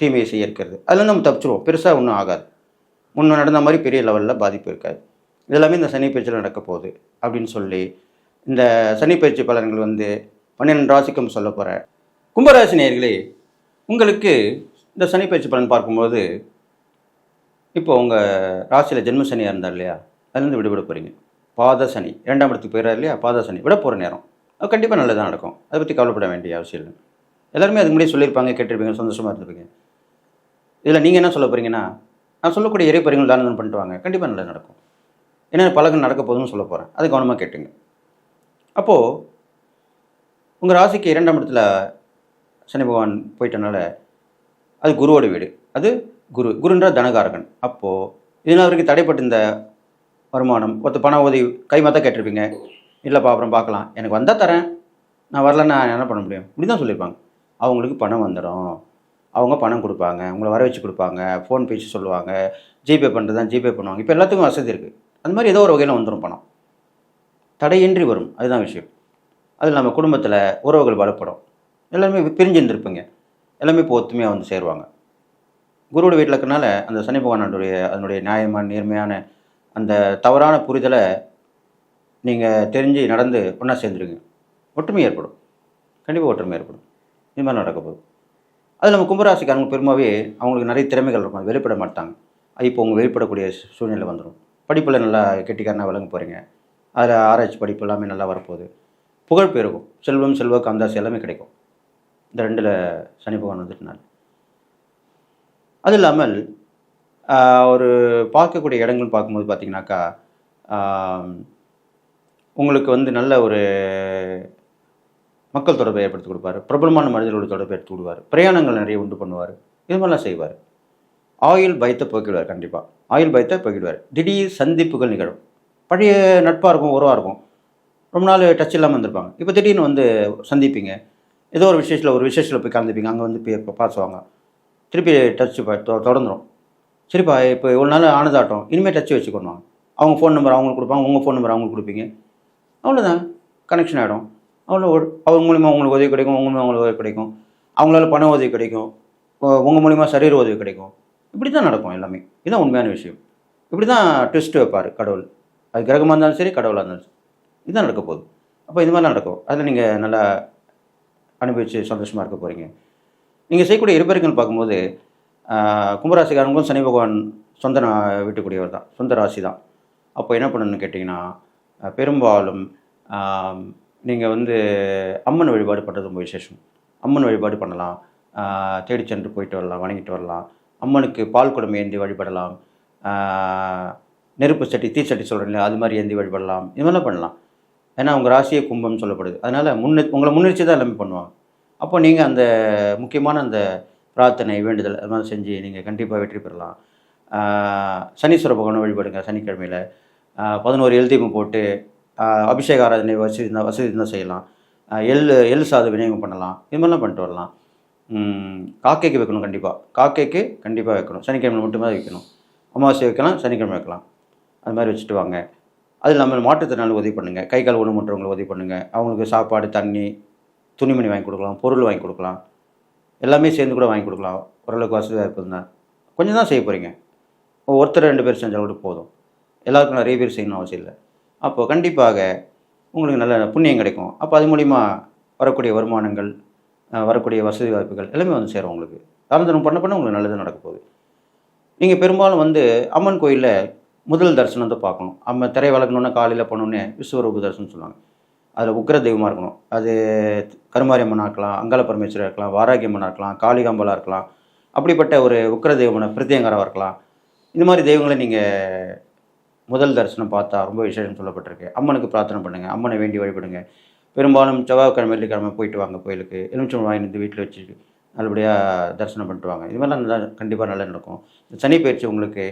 தீமையை செய்ய இருக்கிறது. அதில் நம்ம தப்பிச்சிருவோம். பெருசாக ஒன்றும் ஆகாது. முன்னே நடந்த மாதிரி பெரிய லெவலில் பாதிப்பு இருக்காது. இதெல்லாமே இந்த சனி பயிற்சியில் நடக்க போகுது அப்படின்னு சொல்லி இந்த சனி பயிற்சி பலன்கள் வந்து பன்னிரெண்டு ராசிக்கும் சொல்ல போகிறேன் கும்பராசி நேர்களே உங்களுக்கு இந்த சனி பயிற்சி பலன் பார்க்கும்போது இப்போ உங்கள் ராசியில் ஜென்ம சனியாக இருந்தார் இல்லையா? அதுலேருந்து விடுபட போகிறீங்க பாத சனி. இரண்டாம் இடத்துக்கு போயிடறாரு இல்லையா? பாத சனி. விட போகிற நேரம். அது கண்டிப்பாக நல்லதாக நடக்கும். அதை பற்றி கவலைப்பட வேண்டிய அவசியம் இல்லை. எல்லாருமே அதுக்கு முன்னாடி சொல்லியிருப்பாங்க கேட்டிருப்பீங்க சந்தோஷமாக இருந்திருப்பீங்க. இதில் நீங்கள் என்ன சொல்ல போகிறீங்கன்னா நான் சொல்லக்கூடிய இறைப்பறிகள் தானம் பண்ணிட்டு வாங்க. கண்டிப்பாக நல்லா நடக்கும். என்னென்ன பழக்கம் நடக்க போதுன்னு சொல்ல போகிறேன் அது கவனமாக கேட்டுங்க. அப்போது உங்கள் ராசிக்கு இரண்டாம் இடத்துல சனி பகவான் போயிட்டனால அது குருவோட வீடு. அது குரு. குருன்ற தனகாரகன். அப்போது இதனால் வரைக்கும் தடைப்பட்டிருந்த வருமானம். ஒருத்த பண உதவி கைமாத்தான் கேட்டிருப்பீங்க. இல்லைப்பா அப்புறம் பார்க்கலாம். எனக்கு வந்தால் தரேன். நான் வரலன்னா நான் என்ன பண்ண முடியும்? இப்படி தான் சொல்லியிருப்பாங்க. அவங்களுக்கு பணம் வந்துடும். அவங்க பணம் கொடுப்பாங்க. உங்களை வர வச்சு கொடுப்பாங்க. ஃபோன் பேசி சொல்லுவாங்க. ஜிபே பண்ணுறது தான் ஜிபே பண்ணுவாங்க. இப்போ எல்லாத்துக்கும் வசதி இருக்குது அந்த மாதிரி ஏதோ ஒரு வகையில் வந்துடும் பணம். தடையின்றி வரும். அதுதான் விஷயம். அது நம்ம குடும்பத்தில் உறவுகள் வலுப்படும். எல்லாருமே பிரிஞ்சிருந்துருப்பீங்க. எல்லாமே இப்போ ஒத்துமையாக வந்து சேருவாங்க. குருவோட வீட்டில் இருக்கனால அந்த சனி பகவானுடைய அதனுடைய நியாயமான நேர்மையான அந்த தவறான புரிதலை நீங்கள் தெரிஞ்சு நடந்து ஒன்றா சேர்ந்துருங்க ஒற்றுமை ஏற்படும். கண்டிப்பாக ஒற்றுமை ஏற்படும். இது மாதிரி நடக்க போகுது. அது நம்ம கும்பராசிக்காரங்க பெருமாவே அவங்களுக்கு நிறைய திறமைகள் இருக்கும். அது வெளிப்பட மாட்டாங்க. இப்போ உங்கள் வெளிப்படக்கூடிய சூழ்நிலை வந்துடும் படிப்பில் நல்லா கெட்டிக்காரனாக விளங்க போகிறீங்க அதில் ஆராய்ச்சி படிப்பு எல்லாமே நல்லா வரப்போகுது. புகழ் பெருகும். செல்வம் செல்வ காந்தாசி எல்லாமே கிடைக்கும். இந்த ரெண்டில் சனி பகவான் வந்துட்டனால அது இல்லாமல் ஒரு பார்க்கக்கூடிய இடங்கள் பார்க்கும்போது பார்த்திங்கனாக்கா உங்களுக்கு வந்து நல்ல ஒரு மக்கள் தொடர்பை ஏற்படுத்தி கொடுப்பார். பிரபலமான மனிதர்களோட தொடர்பை எடுத்து கொடுவார் பிரயாணங்கள் நிறைய உண்டு பண்ணுவார். இது மாதிரிலாம் செய்வார். ஆயுள் பயத்தை போக்கிடுவார் கண்டிப்பாக ஆயுள் பயத்தை போக்கிடுவார். திடீர் சந்திப்புகள் நிகழும். பழைய நட்பாக இருக்கும் உறவாக இருக்கும். ரொம்ப நாள் டச் இல்லாமல் இருந்திருப்பாங்க. இப்போ திடீர்னு வந்து சந்திப்பீங்க. ஏதோ ஒரு விசேஷத்தில் ஒரு விசேஷத்தில் போய் கலந்துப்பீங்க. அங்கே வந்து பேசுவாங்க திருப்பி டச் தொடர்ந்துடும் சரிப்பா இப்போ இவ்வளோ நாள் ஆனதாட்டம். இனிமேல் டச் வச்சுக்கணும் அவங்க ஃபோன் நம்பர் அவங்களுக்கு கொடுப்பாங்க உங்கள் ஃபோன் நம்பர் அவங்களுக்கு கொடுப்பீங்க. அவ்வளோதான் கனெக்ஷன் ஆகிடும் அவ்வளோ அவங்க மூலிமா உங்களுக்கு உதவி கிடைக்கும் உங்க மூலிமா உங்களுக்கு உதவி கிடைக்கும். அவங்களால பண உதவி கிடைக்கும். உங்கள் மூலிமா சரீர உதவி கிடைக்கும். இப்படி தான் நடக்கும் எல்லாமே. இதுதான் உண்மையான விஷயம். இப்படி தான் ட்விஸ்ட் வைப்பார் கடவுள். அது கிரகமாக இருந்தாலும் சரி கடவுளாக இருந்தாலும் சரி. இதுதான் நடக்க போகுது. அப்போ இது மாதிரிலாம் நடக்கும். அதில் நீங்கள் நல்லா அனுபவித்து சந்தோஷமாக இருக்க போகிறீங்க நீங்கள் செய்யக்கூடிய இருபெருங்கள் பார்க்கும்போது கும்பராசிக்காரங்களும் சனி பகவான் சொந்த வீட்டுக்குடியவர் தான். சொந்த ராசி தான் அப்போ என்ன பண்ணணும்னு கேட்டிங்கன்னா பெரும்பாலும் நீங்கள் வந்து அம்மன் வழிபாடு பண்ணுறது ரொம்ப விசேஷம். அம்மன் வழிபாடு பண்ணலாம். தேடி சென்று போயிட்டு வரலாம் வணங்கிட்டு வரலாம். அம்மனுக்கு பால் குடம் ஏந்தி வழிபடலாம். நெருப்பு சட்டி தீச்சட்டி சொல்கிறீங்களா அது மாதிரி ஏந்தி வழிபடலாம். இது மாதிரிலாம் பண்ணலாம். ஏன்னா உங்கள் ராசியே கும்பம்னு சொல்லப்படுது. அதனால் முன்னெ உங்களை முன்னெச்சரி தான் எல்லாமே பண்ணுவாங்க. அப்போ நீங்கள் அந்த முக்கியமான அந்த பிரார்த்தனை வேண்டுதல் அது மாதிரி செஞ்சு நீங்கள் கண்டிப்பாக வெற்றி பெறலாம். சனீஸ்வர பகவானை வழிபடுங்க சனிக்கிழமையில். பதினோரு எழுதியும் போட்டு அபிஷேக ஆராதனை வசதி இருந்தால் வசதி இருந்தால் செய்யலாம். எள் எள் சாது விநியோகம் பண்ணலாம். இது மாதிரிலாம் பண்ணிட்டு வரலாம். காக்கைக்கு வைக்கணும் கண்டிப்பாக காக்கைக்கு கண்டிப்பாக வைக்கணும். சனிக்கிழமை மட்டுமே வைக்கணும். அமாவாசை வைக்கலாம் சனிக்கிழமை வைக்கலாம். அது மாதிரி வச்சுட்டு வாங்க. அது இல்லாமல் மாற்றுத்திறனாளி உதவி பண்ணுங்கள் கை கால் ஊனமுற்றவங்களை உதவி பண்ணுங்கள் அவங்களுக்கு சாப்பாடு தண்ணி துணிமணி வாங்கி கொடுக்கலாம். பொருள் வாங்கி கொடுக்கலாம். எல்லாமே சேர்ந்து கூட வாங்கி கொடுக்கலாம். ஓரளவுக்கு வசதியாக வாய்ப்பு கொஞ்சம் தான் செய்ய போகிறீங்க ஒருத்தர் ரெண்டு பேர் செஞ்சால் கூட போதும். எல்லாருக்கும் நிறைய பேர் செய்யணும் அவசியம் இல்லை. அப்போது கண்டிப்பாக உங்களுக்கு நல்ல புண்ணியம் கிடைக்கும். அப்போ அது மூலிமா வரக்கூடிய வருமானங்கள் வரக்கூடிய வசதி வாய்ப்புகள் எல்லாமே வந்து சேரும் உங்களுக்கு. தாரணம் பண்ண பண்ண உங்களுக்கு நல்லது நடக்க போகுது. நீங்கள் பெரும்பாலும் வந்து அம்மன் கோயிலில் முதல் தரிசனம் வந்து பார்க்கணும். அம்ம திரை வளர்க்கணுன்னா காலையில் போனோடனே விஸ்வரூப தரிசனம் சொல்லுவாங்க. அதில் உக்கிர தெய்வமாக இருக்கணும். அது கருமாரியம்மனாக இருக்கலாம் அங்காள பரமேஸ்வரர் இருக்கலாம் வாராகியம்மனாக இருக்கலாம் காளிகாம்பலாக இருக்கலாம். அப்படிப்பட்ட ஒரு உக்கிர தெய்வமான பிரத்யங்கராக இருக்கலாம். இந்த மாதிரி தெய்வங்களை நீங்கள் முதல் தரிசனம் பார்த்தா ரொம்ப விசேஷம் சொல்லப்பட்டிருக்கு. அம்மனுக்கு பிரார்த்தனை பண்ணுங்கள் அம்மனை வேண்டி வழிபடுங்க. பெரும்பாலும் செவ்வாய்க்கிழமை வெள்ளிக்கிழமை போயிட்டு வாங்க கோயிலுக்கு. எலுமிச்சம் வாங்கி வந்து வீட்டில் வச்சு நல்லபடியாக தரிசனம் பண்ணிட்டு வாங்க. இது மாதிரிலாம் நல்லா கண்டிப்பாக நல்லா நடக்கும். இந்த சனி பயிற்சி உங்களுக்கு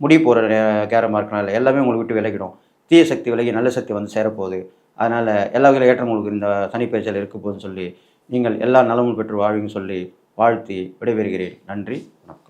முடி போகிற கேரமாக இருக்கனால எல்லாமே உங்களுக்கு விட்டு விலகிடும். தீய சக்தி விலகி நல்ல சக்தி வந்து சேரப்போகுது. அதனால் எல்லா வகையில் ஏற்றம் உங்களுக்கு இந்த சனி பயிற்சியில் இருக்க போகுதுன்னு சொல்லி நீங்கள் எல்லா நலமும் பெற்று வாழ்வின்னு சொல்லி வாழ்த்தி விடைபெறுகிறேன். நன்றி வணக்கம்.